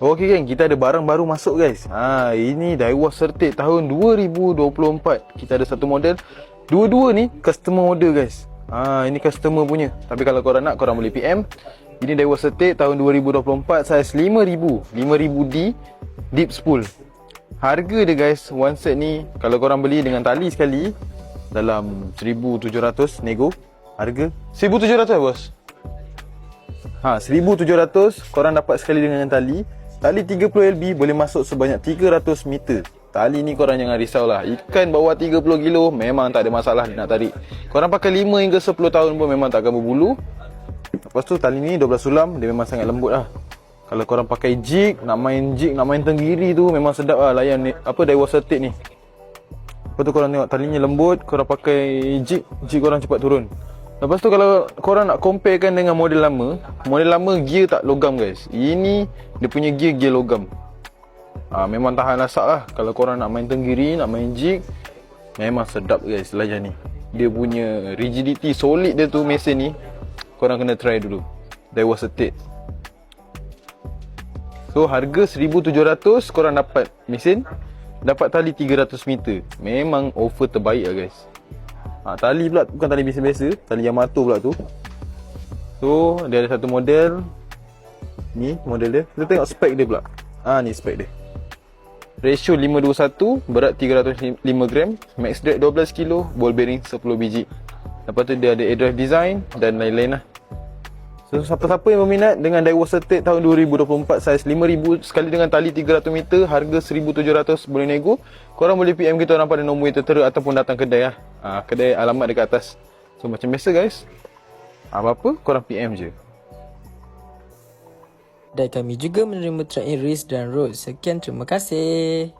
Okey geng, kita ada barang baru masuk guys. Ha, ini Daiwa Certic tahun 2024. Kita ada satu model. Dua-dua ni customer order guys. Ha, ini customer punya. Tapi kalau korang nak, korang boleh PM. Ini Daiwa Certic tahun 2024 saiz 5000. 5000D deep spool. Harga dia guys, one set ni kalau korang beli dengan tali sekali dalam 1700 nego. Harga 1700 bos. Ha, 1700 korang dapat sekali dengan tali. Tali 30 LB boleh masuk sebanyak 300 meter. Tali ni korang jangan risau lah. Ikan bawah 30 kilo memang tak ada masalah nak tarik. Korang pakai 5 hingga 10 tahun pun memang tak akan berbulu. Lepas tu tali ni 12 sulam dia memang sangat lembut lah. Kalau korang pakai jig, nak main jig, nak main tenggiri tu memang sedap lah layan ni, apa Daiwa Certic ni. Lepas tu korang tengok talinya lembut, korang pakai jig, jig korang cepat turun. Lepas tu kalau korang nak comparekan dengan model lama, model lama gear tak logam guys. Ini dia punya gear gear logam. Ah memang tahan lasak lah. Kalau korang nak main tenggiri, nak main jig, memang sedap guys layan ni. Dia punya rigidity solid dia tu mesin ni. Korang kena try dulu. Daiwa Certic. So harga 1700 korang dapat mesin Dapat tali 300 meter Memang offer terbaik lah guys ha, Tali pula bukan tali biasa-biasa Tali Yamato pula tu. So dia ada satu model. Ni model dia. Kita tengok spek dia pula. Ah ha, ni spek dia. Ratio 521 Berat 305 gram Max drag 12 kilo Ball bearing 10 biji. Lepas tu dia ada air drive design Dan lain-lain lah So siapa-siapa yang berminat dengan Daiwa Certic tahun 2024 saiz 5000 sekali dengan tali 300 meter harga 1700 boleh nego. Korang boleh PM kita orang pada nombor yang tertera ataupun datang kedai lah. Ha, kedai alamat dekat atas. So macam biasa guys. Apa-apa korang PM je. Dan kami juga menerima track in race dan road. Sekian terima kasih.